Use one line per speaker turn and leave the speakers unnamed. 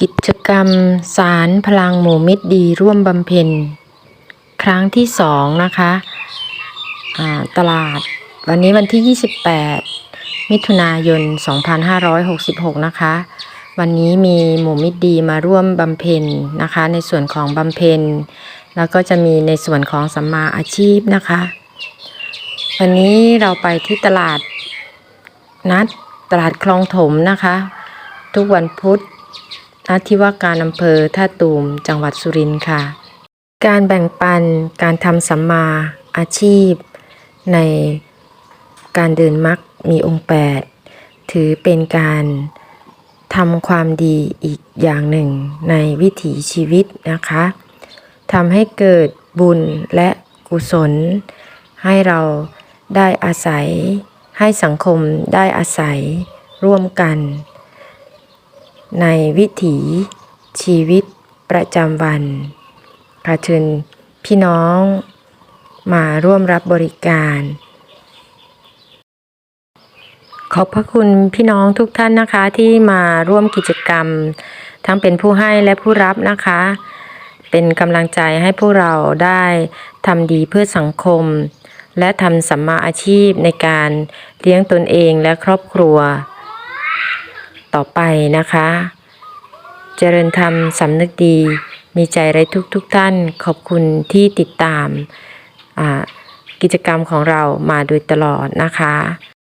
กิจกรรมสารพลังหมู่มิตรดีร่วมบำเพ็ญ ครั้งที่สองนะคะตลาดวันนี้วันที่ 28 มิถุนายน 2566 นะคะ วันนี้มีหมู่มิตรดีมาร่วมบำเพ็ญนะคะ ในส่วนของบำเพ็ญ แล้วก็จะมีในส่วนของสัมมาอาชีพนะคะ วันนี้เราไปที่ตลาดนัดตลาดคลองถมนะคะ ทุกวันพุธ ณที่ว่าการอำเภอท่าตูม จังหวัดสุรินทร์ค่ะ การแบ่งปันการทำสัมมาอาชีพ ในการเดินมักมีองค์แปดถือเป็นการทำความดีอีกอย่างหนึ่งในวิถีชีวิตนะคะทำให้เกิดบุญและกุศล ให้เราได้อาศัย ให้สังคมได้อาศัยร่วมกัน ในวิถีชีวิตประจำวันค่ะเชิญพี่น้องมาร่วมรับบริการ ขอบพระคุณพี่น้องทุกท่านนะคะที่มาร่วมกิจกรรม ทั้งเป็นผู้ให้และผู้รับนะคะ เป็นกำลังใจให้พวกเราได้ทำดีเพื่อสังคม และทำสัมมาอาชีพในการเลี้ยงตนเองและครอบครัว ต่อไปนะคะ เจริญธรรมสำนึกดี มีใจไร้ทุกทุกท่าน ขอบคุณที่ติดตามกิจกรรมของเรามาโดยตลอดนะคะ